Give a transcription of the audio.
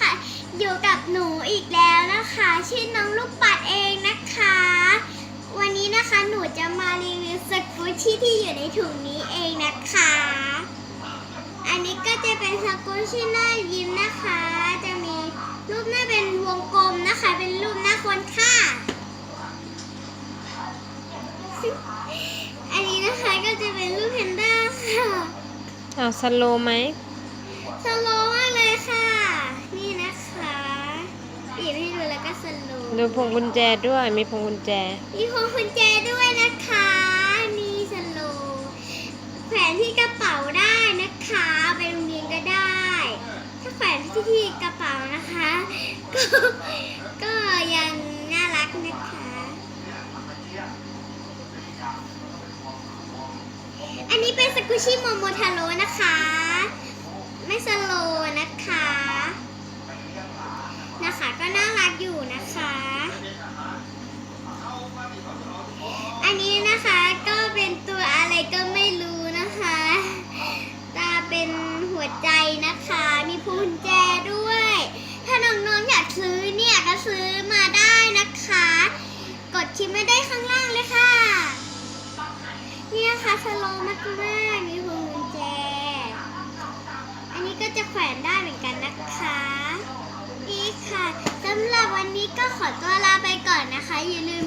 นะคะอยู่กับหนูอีกแล้วนะคะ ชื่อน้องลูกปัดเองนะคะ วันนี้นะคะหนูจะมารีวิวสกูชี่ที่อยู่ในถุงนี้เองนะคะ อันนี้ก็จะเป็นสกูชี่หน้ายิ้มนะคะ จะมีรูปหน้าเป็นวงกลมนะคะ เป็นรูปหน้าคนค่ะ อันนี้นะคะก็จะเป็นรูปแพนด้าค่ะเอาสโลว์ไหมสโล บีบให้ดูแล้วก็สโลว์ดูพวงกุญแจด้วยมีพวงกุญแจ มีพวงกุญแจด้วยนะคะนี่สโลว์แขวนที่กระเป๋าได้นะคะเอาไปโรงเรียนก็ได้ ถ้าแขวนที่ที่กระเป๋านะคะ ก็ก็ยังน่ารักนะคะ อันนี้เป็นสกุชิโมโมทาโร่นะคะ ไม่สโลว์ อยู่นะคะ อันนี้นะคะก็เป็นตัวอะไรก็ไม่รู้นะคะ ตาเป็นหัวใจนะคะ มีพวงกุญแจด้วย ถ้าน้องๆอยากซื้อเนี่ยก็ซื้อมาได้นะคะ กดชิมไม่ได้ข้างล่างเลยค่ะ เนี่นะคะสโลว์มากมีพวงกุญแจ อันนี้ก็จะแขวนได้เหมือนกันนะคะนี่ค่ะสำ ก็ขอตัวลาไปก่อนนะคะ อย่าลืม